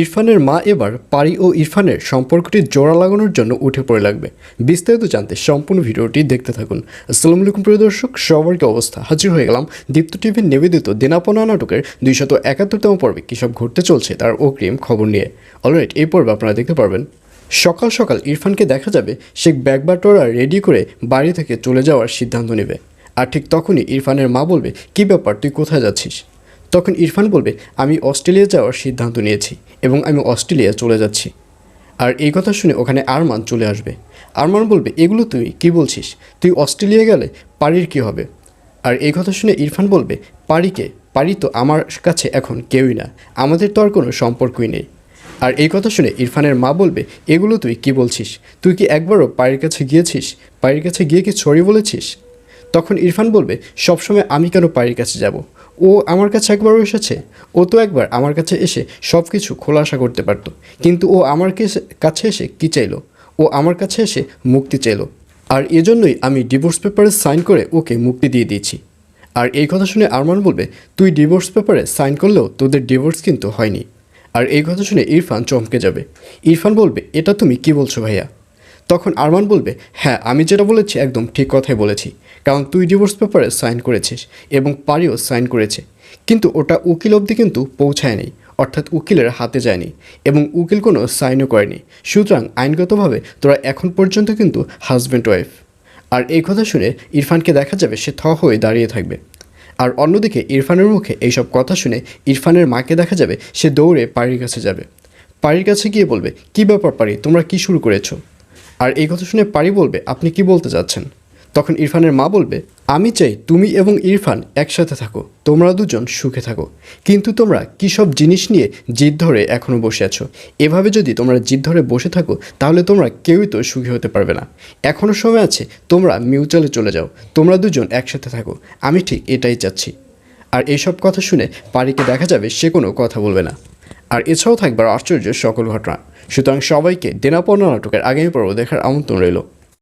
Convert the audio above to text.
ইরফানের মা এবার পারি ও ইরফানের সম্পর্কটি জোড়া লাগানোর জন্য উঠে পড়ে লাগবে। বিস্তারিত জানতে সম্পূর্ণ ভিডিওটি দেখতে থাকুন। আসসালামু আলাইকুম, প্রিয় দর্শক সবার কি অবস্থা। হাজির হয়ে গেলাম দীপ্ত টিভির নিবেদিত দিনাপনা নাটকের দুইশত একাত্তরতম পর্বে কী সব ঘটতে চলছে তার অগ্রিম খবর নিয়ে। অলরাইট, এই পর্বে আপনারা দেখতে পারবেন, সকাল সকাল ইরফানকে দেখা যাবে সে ব্যাগ বাটোয়ারা রেডি করে বাড়ি থেকে চলে যাওয়ার সিদ্ধান্ত নেবে। আর ঠিক তখনই ইরফানের মা বলবে, কী ব্যাপার, তুই কোথায় যাচ্ছিস? তখন ইরফান বলবে, আমি অস্ট্রেলিয়া যাওয়ার সিদ্ধান্ত নিয়েছি। এবং আমি অস্ট্রেলিয়া চলে যাচ্ছি। আর এই কথা শুনে ওখানে আরমান চলে আসবে। আরমান বলবে, এগুলো তুই, কি বলছিস? তুই অস্ট্রেলিয়া গেলে পারির কি হবে? আর এই কথা শুনে ইরফান বলবে পারিকে পারি তো আমার কাছে এখন কেউই না। আমাদের তো আর কোনো সম্পর্কই নেই। আর এই কথা শুনে ইরফানের মা বলবে, এগুলো তুই, কি বলছিস? তুই কি একবারও পায়ের কাছে গিয়েছিস? পায়ের কাছে গিয়ে কি ছড়ি বলেছিস? তখন ইরফান বলবে, সবসময় আমি কেন পায়ের কাছে যাব? ও আমার কাছে একবারও এসেছে। ও তো একবার আমার কাছে এসে সব কিছু খোলাসা করতে পারতো। কিন্তু ও আমার কাছে এসে কী চাইলো? ও আমার কাছে এসে মুক্তি চাইলো। আর এজন্যই আমি ডিভোর্স পেপারে সাইন করে ওকে মুক্তি দিয়ে দিয়েছি। আর এই কথা শুনে আরমান বলবে, তুই ডিভোর্স পেপারে সাইন করলেও তোদের ডিভোর্স কিন্তু হয়নি। আর এই কথা শুনে ইরফান চমকে যাবে। ইরফান বলবে, এটা তুমি কি বলছো ভাইয়া? তখন আরমান বলবে হ্যাঁ আমি যেটা বলেছি একদম ঠিক কথাই বলেছি। কারণ তুই ডিভোর্স পেপারে সাইন করেছিস এবং পারিও সাইন করেছে। কিন্তু ওটা উকিল অবধি কিন্তু পৌঁছায়নি অর্থাৎ উকিলের হাতে যায়নি এবং উকিল কোনো সাইনও করেনি। সুতরাং আইনগতভাবে তোরা এখন পর্যন্ত কিন্তু হাজব্যান্ড ওয়াইফ আর এই কথা শুনে ইরফানকে দেখা যাবে সে থ হয়ে দাঁড়িয়ে থাকবে। আর অন্যদিকে ইরফানের মুখে এইসব কথা শুনে ইরফানের মাকে দেখা যাবে সে দৌড়ে পাড়ির কাছে যাবে। পাড়ির কাছে গিয়ে বলবে, কী ব্যাপার পারি? তোমরা কি শুরু করেছ? আর এই কথা শুনে পারি বলবে, আপনি কি বলতে চাচ্ছেন তখন ইরফানের মা বলবে, আমি চাই তুমি এবং ইরফান একসাথে থাকো, তোমরা দুজন সুখে থাকো। কিন্তু তোমরা কী সব জিনিস নিয়ে জিদ ধরে এখনও বসে আছো? এভাবে যদি তোমরা জিদ ধরে বসে থাকো, তাহলে তোমরা কেউই তো সুখী হতে পারবে না। এখনও সময় আছে, তোমরা মিউচুয়ালে চলে যাও, তোমরা দুজন একসাথে থাকো। আমি ঠিক এটাই চাচ্ছি। আর এইসব কথা শুনে পারিকে দেখা যাবে সে কোনো কথা বলবে না। আর এছাড়াও থাকবার আশ্চর্যের আশ্চর্য সকল ঘটনা। সুতরাং সবাইকে দেনাপন্ন নাটকের আগামী পর্ব দেখার আমন্ত্রণ রইল।